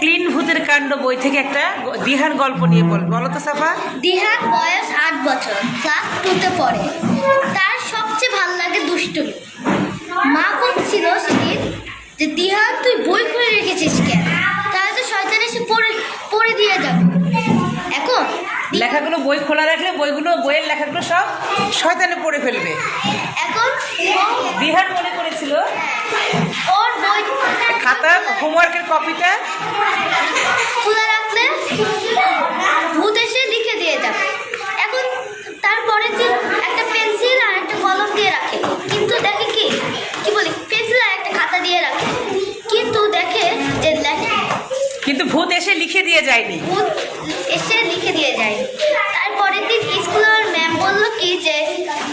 Clean ভূতের কাণ্ড বই থেকে একটা দিহার গল্প নিয়ে বল বলো তো সাফা। দিহার বয়স আট বছর ক্লাস টুতে পড়ে। তার সবচেয়ে ভালো লাগে দুষ্টুমি। মা বলছিল সেদিন? যে দিহান তুই বই খুলে রেখেছিস কেন? তাহলে তো শয়তান এসে পড়ে পড়ে দিয়ে যাবে। এখন লেখাগুলো বই খোলা রাখলে বইগুলো বইয়ের লেখাগুলো সব শয়তানে পড়ে ফেলবে। এখন দিহার মনে করেছিল খাতা হোমওয়ার্কের কপিটা খোলা রাখলে ভূত এসে লিখে দিয়ে যাবে। এখন তারপরের দিন একটা পেন্সিল আর একটা কলম দিয়ে রাখে। কিন্তু দেখে কি? কি বলি? পেন্সিল আর একটা খাতা দিয়ে রাখে। কিন্তু দেখে যে লেখে। কিন্তু ভূত এসে লিখে দিয়ে যায়নি। ভূত এসে লিখে দিয়ে যায়নি। তারপরের দিন স্কুলের ম্যাম বলল কি যে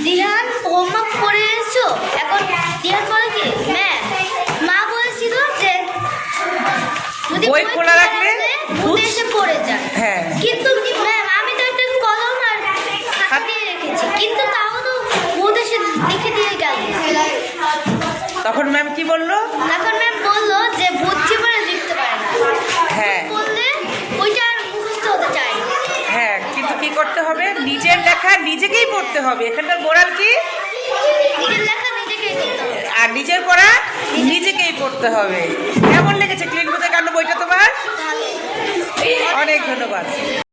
দিহান হোমওয়ার্ক করে এসছো? এখন দিহান বই খোলা রাখলে ভূত এসে পড়ে যায়। হ্যাঁ। কিন্তু ম্যাম আমি তো একটা কলম আর রেখেছি কিন্তু তাও তো ভূত এসে লিখে দিয়ে গেল। তখন ম্যাম কি বলল? তখন ম্যাম বলল যে ভূত জীবনে লিখতে পারে না। হ্যাঁ। বললে ওইটা আর মুখস্থ হতে চায় হ্যাঁ কিন্তু কি করতে হবে? নিজের লেখা নিজেকেই পড়তে হবে। এখানকার মোরাল কি? নিজের লেখা নিজেকেই করতে হবে। আর নিজের পড়া নিজেকেই পড়তে হবে। কেমন লেগেছে? ক্লিন বোঝা কাণ্ড বইটা তোমার? অনেক ধন্যবাদ।